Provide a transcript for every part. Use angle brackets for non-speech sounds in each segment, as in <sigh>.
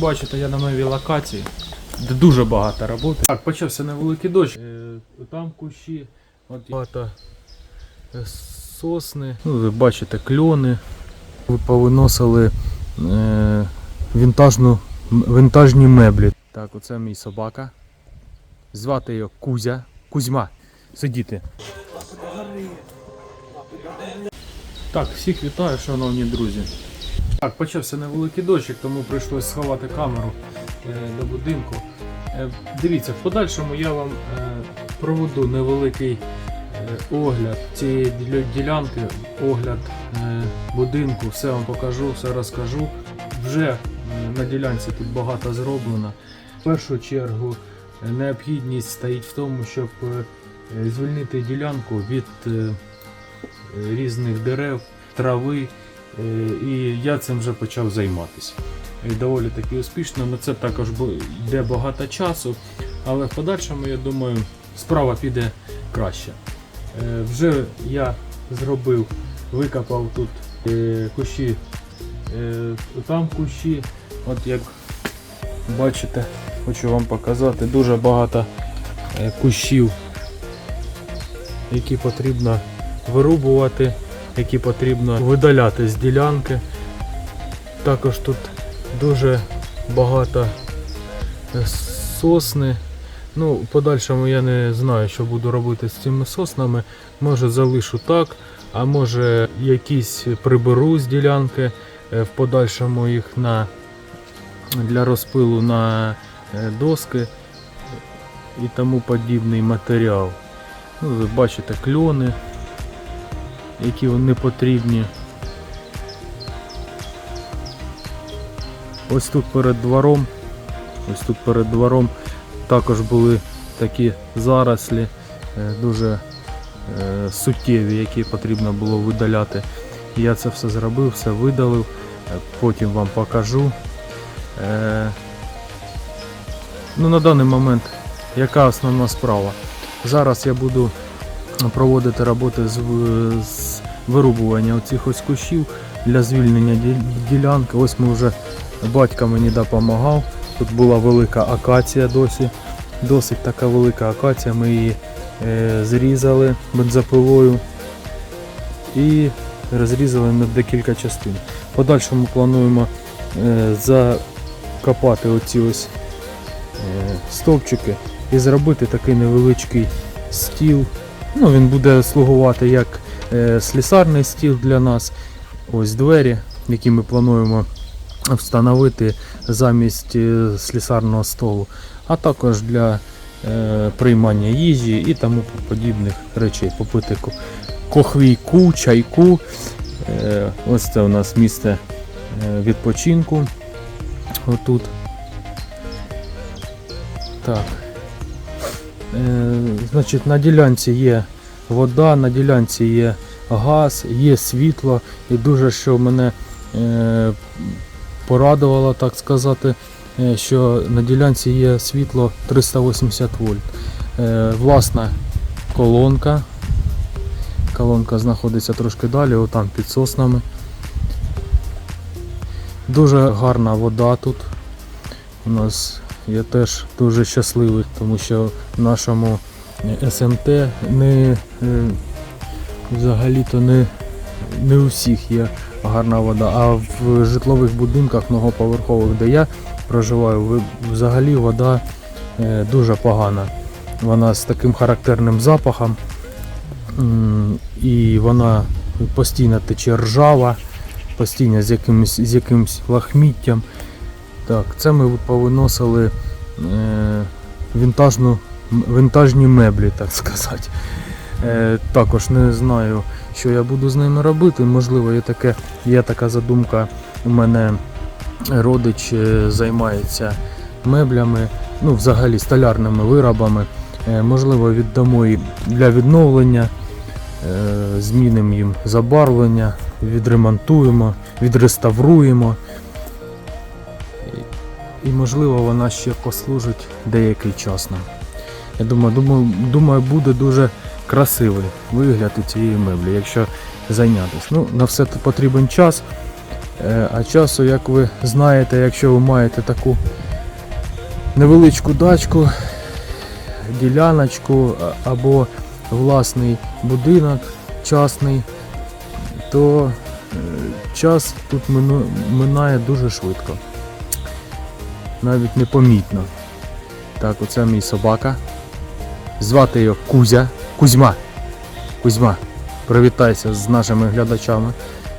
Бачите, я на новій локації, де дуже багато роботи. Так, почався невеликий дощ. Е, там кущі, от багато е, сосни. Ну, ви бачите, кльони. Ви повиносили е, вінтажну, вінтажні меблі. Так, оце мій собака. Звати його Кузя. Кузьма. Сидіти. Так, всіх вітаю, шановні друзі. Так, почався невеликий дощик, тому прийшлось сховати камеру е, до будинку. Е, дивіться, в подальшому я вам е, проведу невеликий огляд цієї ділянки, огляд будинку, все вам покажу, все розкажу. Вже на ділянці тут багато зроблено. В першу чергу необхідність стоїть в тому, щоб звільнити ділянку від різних дерев, трави. Е, І я цим вже почав займатися. І доволі таки успішно. На це також йде багато часу, але в подальшому, я думаю, справа піде краще. Е, Вже я зробив, викопав тут е, кущі, там кущі. От як бачите, хочу вам показати дуже багато кущів, які потрібно вирубувати які потрібно видаляти з ділянки. Також тут дуже багато е, сосни. Ну, в подальшому я не знаю, що буду робити з цими соснами. Може залишу так, а може якісь приберу з ділянки, е, в подальшому їх на, для розпилу на е, доски і тому подібний матеріал. Ну, ви бачите кльони які вони потрібні. Ось тут перед двором, ось тут перед двором також були такі зарослі, е, дуже е, суттєві, які потрібно було видаляти. Я це все зробив, все видалив, е, потім вам покажу. Ну, на даний момент яка основна справа? Зараз я буду проводити роботи з вирубування оцих ось кущів для звільнення ділянки. Ось ми вже батько мені допомагав. Тут була велика акація досі. Досить така велика акація. Ми її е, зрізали бензопилою і розрізали на декілька частин. Подальшому плануємо е, закопати оці ось е, стовпчики і зробити такий невеличкий стіл Ну, він буде слугувати як слісарний стіл для нас. Ось двері, які ми плануємо встановити замість е, слісарного столу, а також для е, приймання їжі і тому подібних речей. Попити кохвійку, чайку. Е, ось це у нас місце е, відпочинку. Отут. Так. Е, значить, на ділянці є вода, на ділянці є газ, є світло. І дуже що мене е, порадувало, так сказати, е, що на ділянці є світло 380 вольт. Е, власна колонка. Колонка знаходиться трошки далі, отам під соснами. Дуже гарна вода тут. У нас я теж дуже щасливий, тому що в нашому СМТ не е, взагалі-то не, не у всіх є гарна вода, а в житлових будинках многоповерхових, де я проживаю, взагалі вода е, дуже погана. Вона з таким характерним запахом. І вона постійно тече ржава, постійно з якимось, з якимось лахміттям. Так, це ми повиносили е, вінтажну, вінтажні меблі, так сказати. Е, також не знаю, що я буду з ними робити. Можливо, є, таке, є така задумка. У мене родич е, займається меблями, ну, взагалі столярними виробами. Е, можливо, віддамо їм для відновлення, е, змінимо їм забарвлення, відремонтуємо, відреставруємо. І можливо вона ще послужить деякий час нам. Я думаю, думаю, думаю, буде дуже красивий вигляд у цієї меблі, якщо зайнятися. Ну, на все потрібен час. Е, А часу, як ви знаєте, якщо ви маєте таку невеличку дачку, діляночку або власний будинок частний, то е, час тут минає дуже швидко. Навіть непомітно. Так, оце мій собака. Звати його Кузя. Кузьма. Кузьма. Привітайся з нашими глядачами.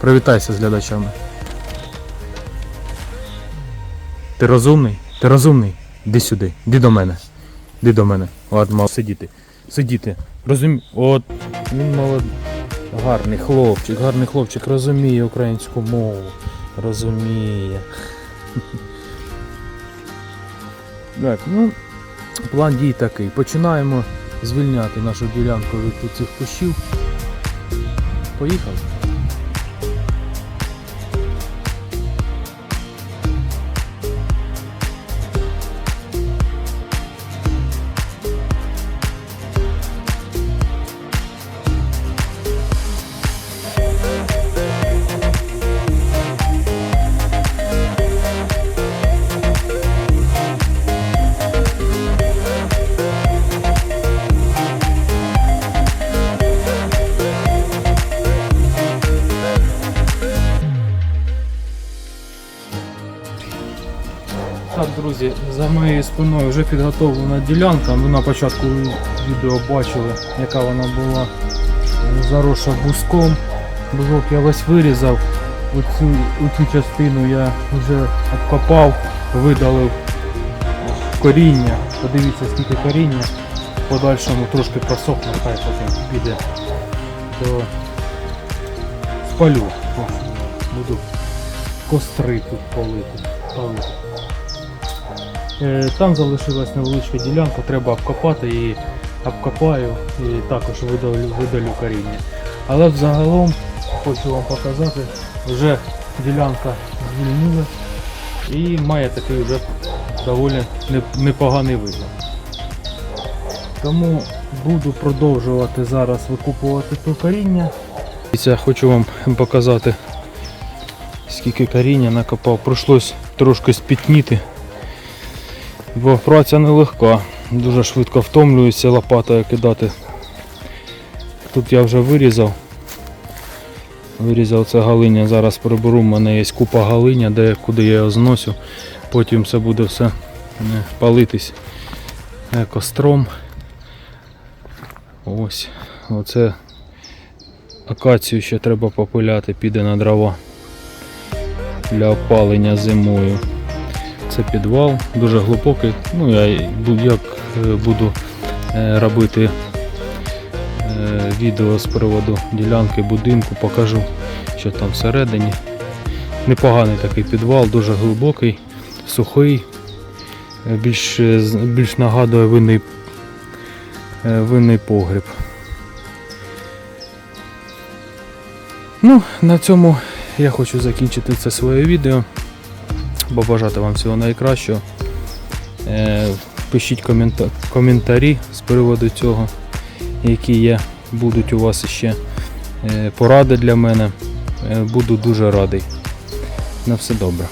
Привітайся з глядачами. Ти розумний? Ти розумний? Іди сюди, іди до мене. Іди до мене. От, мав сидіти. Сидіти. Розумій. От він молод... Гарний хлопчик, гарний хлопчик розуміє українську мову. Розуміє. <laughs> Так, ну, план дій такий. Починаємо звільняти нашу ділянку від цих кущів. Поїхали. Так, друзі, за моєю спиною вже підготовлена ділянка. Ви на початку відео бачили, яка вона була заросша буском. Бузок я весь вирізав. Оцю, оцю частину я вже обкопав, видалив коріння. Подивіться скільки коріння. В подальшому трошки просохне, хай потім піде до спалю. Буду костри тут палити. палити. Е, Там залишилась невеличка ділянка, треба обкопати її, обкопаю і також видалю, видалю коріння. Але взагалом хочу вам показати, вже ділянка звільнила і має такий вже доволі непоганий вигляд. Тому буду продовжувати зараз викупувати то коріння. Я хочу вам показати скільки коріння накопав. Прийшлось трошки спітніти. Бо праця нелегка, дуже швидко втомлююся лопатою кидати. Тут я вже вирізав. Вирізав це галиння, зараз приберу, в мене є купа галиння, де, куди я його зносю. Потім це буде все е, палитись костром. Ось, оце акацію ще треба попиляти, піде на дрова для опалення зимою. Це підвал, дуже глибокий. Ну, я як е, буду е, робити е, відео з приводу ділянки будинку, покажу, що там всередині. Непоганий такий підвал, дуже глибокий, сухий, більш, більш нагадує винний, винний погріб. Ну, на цьому я хочу закінчити це своє відео побажати вам всього найкращого. Е, Пишіть комента- коментарі з приводу цього, які є, будуть у вас ще е, поради для мене. Е, Буду дуже радий. На все добре.